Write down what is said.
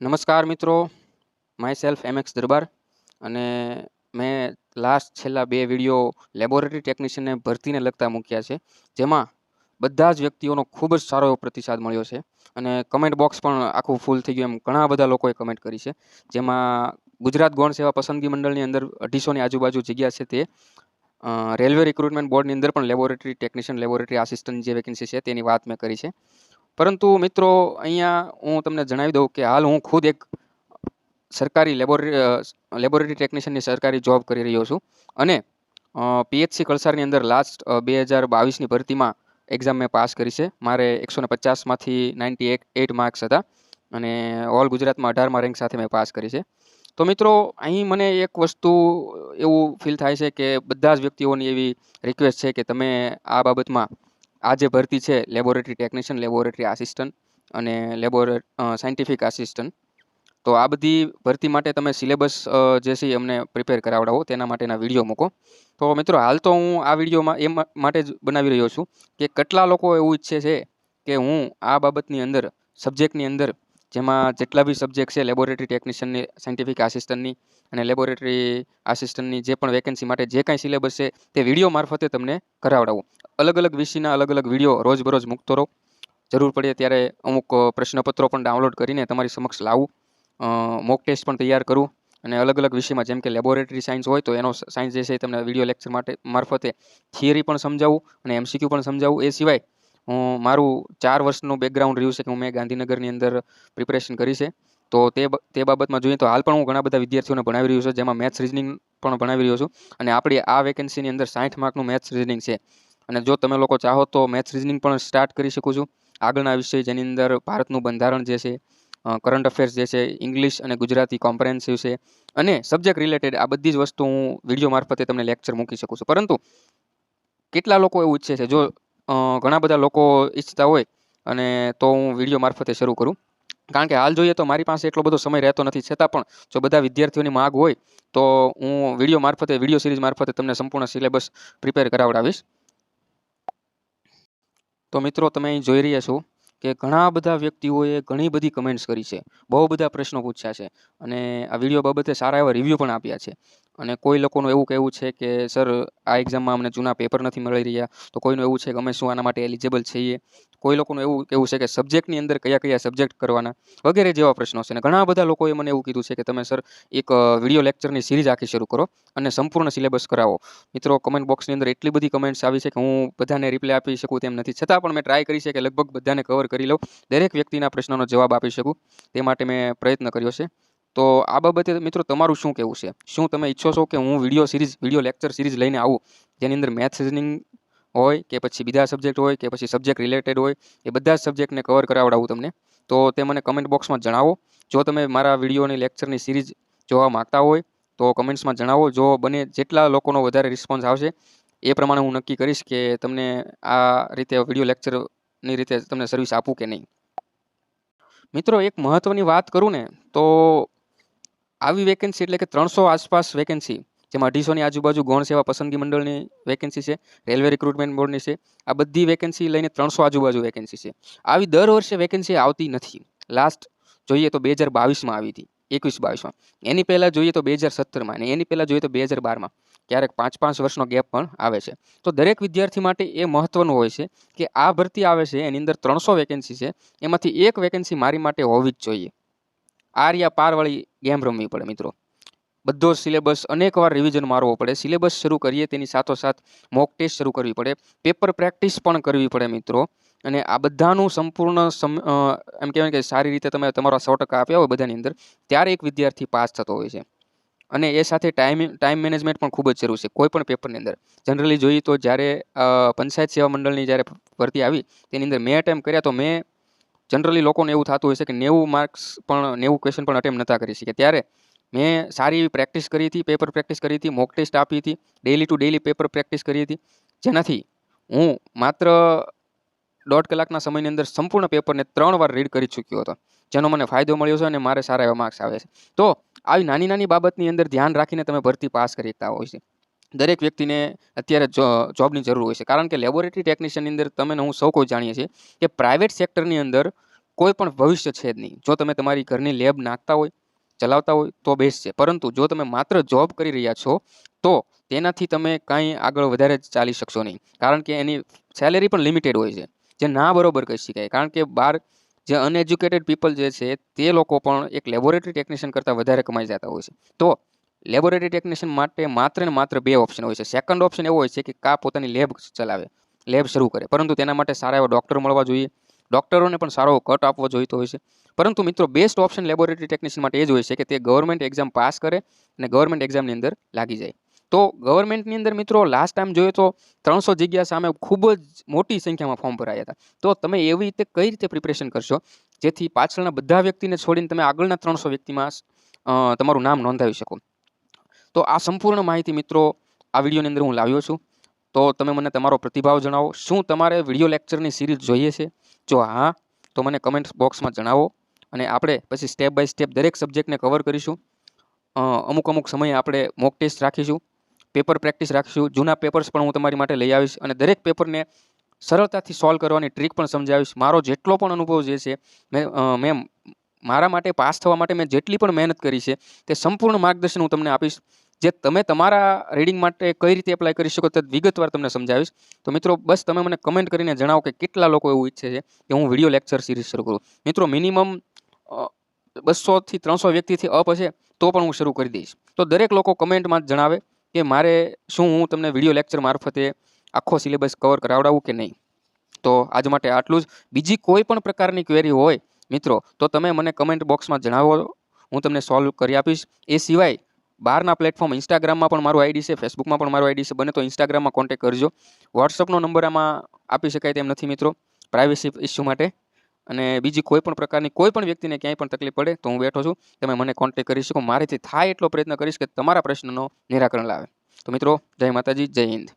નમસ્કાર મિત્રો. Myself M X Darbar અને મેં લાસ્ટ છેલ્લા બે વીડિયો લેબોરેટરી ટેકનિશિયનને ભરતીને લગતા મૂક્યા છે, જેમાં બધા જ વ્યક્તિઓનો ખૂબ જ સારો એવો પ્રતિસાદ મળ્યો છે. અને કમેન્ટ બોક્સ પણ આખું ફૂલ થઈ ગયું એમ ઘણા બધા લોકોએ કમેન્ટ કરી છે. જેમાં ગુજરાત ગૌણ સેવા પસંદગી મંડળની અંદર અઢીસોની આજુબાજુ જગ્યા છે તે. રેલવે રિક્રુટમેન્ટ બોર્ડની અંદર પણ લેબોરેટરી ટેકનિશિયન લેબોરેટરી આસિસ્ટન્ટ જે વેકેન્સી છે તેની વાત મેં કરી છે. પરંતુ મિત્રો, અહીંયા હું તમને જણાવી દઉં કે હાલ હું ખુદ એક સરકારી લેબોરેટરી લેબોરેટરી ટેકનિશિયનની સરકારી જોબ કરી રહ્યો છું. અને પીએચસી કળસારની અંદર લાસ્ટ બે હજાર બાવીસની ભરતીમાં એક્ઝામ મેં પાસ કરી છે. મારે એકસો ને પચાસમાંથી નાઇન્ટી એટ એટ માર્ક્સ હતા અને ઓલ ગુજરાતમાં અઢારમાં રેન્ક સાથે મેં પાસ કરી છે. તો મિત્રો, અહીં મને એક વસ્તુ એવું ફીલ થાય છે કે બધા જ વ્યક્તિઓની એવી રિક્વેસ્ટ છે કે તમે આ બાબતમાં આ જે ભરતી છે લેબોરેટરી ટેકનિશિયન લેબોરેટરી આસિસ્ટન્ટ અને લેબોરે સાયન્ટિફિક આસિસ્ટન્ટ તો આ બધી ભરતી માટે તમે સિલેબસ જે છે અમને પ્રિપેર કરાવડાવો, તેના માટેના વીડિયો મૂકો. તો મિત્રો, હાલ તો હું આ વિડીયોમાં એ માટે જ બનાવી રહ્યો છું કે કેટલા લોકો એવું ઈચ્છે છે કે હું આ બાબતની અંદર સબ્જેક્ટની અંદર, જેમાં જેટલા બી સબ્જેક્ટ છે લેબોરેટરી ટેકનિશિયનની સાયન્ટિફિક આસિસ્ટન્ટની અને લેબોરેટરી આસિસ્ટન્ટની જે પણ વેકેન્સી માટે જે કાંઈ સિલેબસ છે, તે વીડિયો મારફતે તમને કરાવડાવું. અલગ અલગ વિષયના અલગ અલગ વીડિયો રોજબરોજ મૂકતો રહો. જરૂર પડે ત્યારે અમુક પ્રશ્નપત્રો પણ ડાઉનલોડ કરીને તમારી સમક્ષ લાવું. મોક ટેસ્ટ પણ તૈયાર કરું અને અલગ અલગ વિષયમાં જેમ કે લેબોરેટરી સાયન્સ હોય તો એનો સાયન્સ જે છે તમને વીડિયો લેક્ચર માટે મારફતે થિયરી પણ સમજાવું અને એમસીક્યુ પણ સમજાવું. એ સિવાય હું મારું ચાર વર્ષનું બેકગ્રાઉન્ડ રહ્યું છે કે હું મેં ગાંધીનગરની અંદર પ્રિપરેશન કરી છે. તો તે તે બાબતમાં જોઈએ તો હાલ પણ હું ઘણા બધા વિદ્યાર્થીઓને ભણાવી રહ્યો છું જેમાં મેથ્સ રિઝનિંગ પણ ભણાવી રહ્યો છું અને આપણી આ વેકેન્સીની અંદર સાઠ માર્કનું મેથ્સ રિઝનિંગ છે. અને જો તમે લોકો ચાહો તો મેથ્સ રિઝનિંગ પણ સ્ટાર્ટ કરી શકું છું. આગળના વિષય જેની અંદર ભારતનું બંધારણ જે છે કરંટ અફેર્સ જે છે ઇંગ્લિશ અને ગુજરાતી કોમ્પ્રેન્સિવ છે અને સબ્જેક્ટ રિલેટેડ આ બધી જ વસ્તુ હું વીડિયો મારફતે તમને લેક્ચર મૂકી શકું છું. પરંતુ કેટલા લોકો એવું ઈચ્છે છે? જો ઘણા બધા લોકો ઈચ્છતા હોય અને તો હું વીડિયો મારફતે શરૂ કરું. કારણ કે હાલ જોઈએ તો મારી પાસે એટલો બધો સમય રહેતો નથી. છતાં પણ જો બધા વિદ્યાર્થીઓની માગ હોય તો હું વીડિયો મારફતે વીડિયો સિરીઝ મારફતે તમને સંપૂર્ણ સિલેબસ પ્રિપેર કરાવડાવીશ. તો મિત્રો તમે અહીં જોઈ રહ્યા છો કે ઘણા બધા વ્યક્તિઓએ ઘણી બધી કમેન્ટ્સ કરી છે. બહુ બધા પ્રશ્નો પૂછ્યા છે. અને આ વીડિયો બાબતે સારા એવા રિવ્યૂ પણ આપ્યા છે. અને કોઈ લોકોનું એવું કહેવું છે કે, સર, આ એક્ઝામમાં અમને જૂના પેપર નથી મળી રહ્યા, તો કોઈનું એવું છે કે અમે શું આના માટે એલિજેબલ છીએ? કોઈ લોકોનું એવું કહેવું છે કે સબ્જેક્ટની અંદર કયા કયા સબ્જેક્ટ કરવાના વગેરે જેવા પ્રશ્નો છે. અને ઘણા બધા લોકોએ મને એવું કીધું છે કે તમે સર એક વીડિયો લેક્ચરની સિરીઝ આખી શરૂ કરો અને સંપૂર્ણ સિલેબસ કરાવો. મિત્રો કમેન્ટ બોક્સની અંદર એટલી બધી કમેન્ટ્સ આવી છે કે હું બધાને રિપ્લાય આપી શકું તેમ નથી. છતાં પણ મેં ટ્રાય કરી છે કે લગભગ બધાને કવર કરી લઉં. દરેક વ્યક્તિના પ્રશ્નનો જવાબ આપી શકું. તે માટે મેં પ્રયત્ન કર્યો છે. તો આ બાબતે મિત્રો તમારું શું કહેવું છે? શું તમે ઈચ્છો છો કે હું video series video lecture series લઈને આવું? જેની અંદર મેથ્સ રિઝનિંગ હોય કે પછી બીજા સબ્જેક્ટ હોય કે પછી સબ્જેક્ટ રિલેટેડ હોય, એ બધા જ સબ્જેક્ટને કવર કરાવડાવું તમને. તો તે મને કમેન્ટ બોક્સમાં જણાવો. જો તમે મારા વિડીયોની લેક્ચરની સિરીઝ જોવા માગતા હોય, તો કમેન્ટ્સમાં જણાવો. જો બને જેટલા લોકોનો વધારે રિસ્પોન્સ આવશે, એ પ્રમાણે હું નક્કી કરીશ કે તમને આ રીતે વીડિયો લેક્ચરની રીતે તમને સર્વિસ આપું કે નહીં. મિત્રો, એક મહત્ત્વની વાત કરું ને, તો આવી વેકેન્સી એટલે કે ત્રણસો આસપાસ વેકેન્સી જેમાં અઢીસોની આજુબાજુ ગૌણ સેવા પસંદગી મંડળની વેકેન્સી છે રેલવે રિક્રુટમેન્ટ બોર્ડની છે. આ બધી વેકેન્સી લઈને ત્રણસો આજુબાજુ વેકેન્સી છે. આવી દર વર્ષે વેકેન્સી આવતી નથી. લાસ્ટ જોઈએ તો બે હજાર બાવીસમાં આવી હતી એકવીસ બાવીસમાં એની પહેલાં જોઈએ તો બે હજાર સત્તરમાં અને એની પહેલાં જોઈએ તો બે હજાર બારમાં ક્યારેક પાંચ પાંચ વર્ષનો ગેપ પણ આવે છે. તો દરેક વિદ્યાર્થી માટે એ મહત્ત્વનું હોય છે કે આ ભરતી આવે છે, એની અંદર ત્રણસો વેકેન્સી છે, એમાંથી એક વેકેન્સી મારી માટે હોવી જ જોઈએ. આ રહ્યા પારવાળી ગેમ રમવી પડે મિત્રો. બધો સિલેબસ અનેકવાર રિવિઝન મારવો પડે. સિલેબસ શરૂ કરીએ તેની સાથોસાથ મોક ટેસ્ટ શરૂ કરવી પડે. પેપર પ્રેક્ટિસ પણ કરવી પડે મિત્રો. અને આ બધાનું સંપૂર્ણ એમ કહેવાય કે સારી રીતે તમે તમારા સો ટકા આપ્યા હોય બધાની અંદર, ત્યારે એક વિદ્યાર્થી પાસ થતો હોય છે. અને એ સાથે ટાઈમ ટાઈમ મેનેજમેન્ટ પણ ખૂબ જ જરૂર છે, કોઈ પણ પેપરની અંદર. જનરલી જોઈએ તો જ્યારે પંચાયત સેવા મંડળની જ્યારે ભરતી આવી, તેની અંદર મેં અટેમ્પ કર્યા તો મેં જનરલી લોકોને એવું થતું હોય છે કે નેવું માર્ક્સ પણ, નેવું ક્વેશ્ચન પણ અટેમ્પ નહોતા કરી શકે ત્યારે મેં સારી એવી પ્રેક્ટિસ કરી હતી પેપર પ્રેક્ટિસ કરી હતી મોક ટેસ્ટ આપી હતી daily to daily paper practice કરી હતી. જેનાથી હું માત્ર દોઢ કલાકના સમયની અંદર સંપૂર્ણ પેપરને ત્રણ વાર રીડ કરી ચૂક્યો હતો, જેનો મને ફાયદો મળ્યો છે અને મારે સારા એવા માર્ક્સ આવે છે. તો આવી નાની નાની બાબતની અંદર ધ્યાન રાખીને તમે ભરતી પાસ કરી શકતા હોય છે. દરેક વ્યક્તિને અત્યારે જોબની જરૂર હોય છે. કારણ કે લેબોરેટરી ટેકનિશિયનની અંદર તમે હું સૌ કોઈ જાણીએ છીએ કે પ્રાઇવેટ સેક્ટરની અંદર કોઈ પણ ભવિષ્ય છે જ નહીં. જો તમે તમારી ઘરની લેબ નાખતા હોય ચલાવતા હોય તો બેસ્ટ છે. પરંતુ જો તમે માત્ર જોબ કરી રહ્યા છો, તો તેનાથી તમે કાંઈ આગળ વધારે ચાલી શકશો નહીં. કારણ કે એની સેલેરી પણ લિમિટેડ હોય છે. જે ના બરોબર કહી શકાય. કારણ કે બહાર જે અનએજ્યુકેટેડ પીપલ જે છે, તે લોકો પણ એક લેબોરેટરી ટેકનિશિયન કરતાં વધારે કમાઈ જતા હોય છે. તો લેબોરેટરી ટેકનિશિયન માટે માત્ર ને માત્ર બે ઓપ્શન હોય છે. સેકન્ડ ઓપ્શન એવો હોય છે કે કા પોતાની લેબ ચલાવે લેબ શરૂ કરે. પરંતુ તેના માટે સારા એવા ડૉક્ટર મળવા જોઈએ. ડૉક્ટરોને પણ સારો કટ આપવો જોઈતો હોય છે. પરંતુ મિત્રો બેસ્ટ ઓપ્શન લેબોરેટરી ટેકનિશિયન માટે એ જ હોય છે કે તે ગવર્મેન્ટ એક્ઝામ પાસ કરે અને ગવર્મેન્ટ એક્ઝામની અંદર લાગી જાય. તો ગવર્મેન્ટની અંદર મિત્રો લાસ્ટ ટાઈમ જોઈએ તો ત્રણસો જગ્યા સામે ખૂબ જ મોટી સંખ્યામાં ફોર્મ ભરાયા હતા. તો તમે એવી રીતે કઈ રીતે પ્રિપરેશન કરશો જેથી પાછળના બધા વ્યક્તિને છોડીને તમે આગળના ત્રણસો વ્યક્તિમાં તમારું નામ નોંધાવી શકો? તો આ સંપૂર્ણ માહિતી મિત્રો, આ વિડીયોની અંદર હું લાવ્યો છું. તો તમે મને તમારો પ્રતિભાવ જણાવો. શું તમારે વીડિયો લેક્ચરની સિરીઝ જોઈએ છે? જો હા, તો મને કમેન્ટ બોક્સમાં જણાવો. અને આપણે પછી સ્ટેપ બાય સ્ટેપ દરેક સબ્જેક્ટને કવર કરીશું. અમુક અમુક સમયે આપણે મોક ટેસ્ટ રાખીશું. પેપર પ્રેક્ટિસ રાખીશું. જૂના પેપર્સ પણ હું તમારી માટે લઈ આવીશ. અને દરેક પેપરને સરળતાથી સોલ્વ કરવાની ટ્રીક પણ સમજાવીશ. મારો જેટલો પણ અનુભવ જે છે, મેં મેં મારા માટે પાસ થવા માટે મેં જેટલી પણ મહેનત કરી છે, તે સંપૂર્ણ માર્ગદર્શન હું તમને આપીશ. જે તમે તમારા રીડિંગ માટે કઈ રીતે એપ્લાય કરી શકો તે વિગતવાર તમને સમજાવીશ. તો મિત્રો, બસ તમે મને કમેન્ટ કરીને જણાવો કે કેટલા લોકો એવું ઈચ્છે છે કે હું વીડિયો લેક્ચર સિરીઝ શરૂ કરું. મિત્રો મિનિમમ બસોથી ત્રણસો વ્યક્તિથી અપ હશે તો પણ હું શરૂ કરી દઈશ. તો દરેક લોકો કમેન્ટમાં જણાવે કે મારે શું હું તમને વીડિયો લેક્ચર મારફતે આખો સિલેબસ કવર કરાવડાવું કે નહીં. તો આજ માટે આટલું જ. બીજી કોઈ પણ પ્રકારની ક્વેરી હોય, મિત્રો, તો તમે મને કમેન્ટ બોક્સમાં જણાવો. હું તમને સોલ્વ કરી આપીશ. એ સિવાય બહારના પ્લેટફોર્મ ઇન્સ્ટાગ્રામમાં પણ મારું આઈડી છે ફેસબુકમાં પણ મારું આઈડી છે, બને તો ઇન્સ્ટાગ્રામમાં કોન્ટેક કરજો. વોટ્સઅપનો નંબર આમાં આપી શકાય તેમ નથી મિત્રો પ્રાઇવેસી ઇસ્યુ માટે. અને બીજી કોઈ પણ પ્રકારની, કોઈ પણ વ્યક્તિને ક્યાંય પણ તકલીફ પડે તો હું બેઠો છું, તમે મને કોન્ટેક્ટ કરી શકો. મારેથી થાય એટલો પ્રયત્ન કરીશ કે તમારા પ્રશ્નનો નિરાકરણ લાવે. તો મિત્રો, જય માતાજી, જય હિન્દ.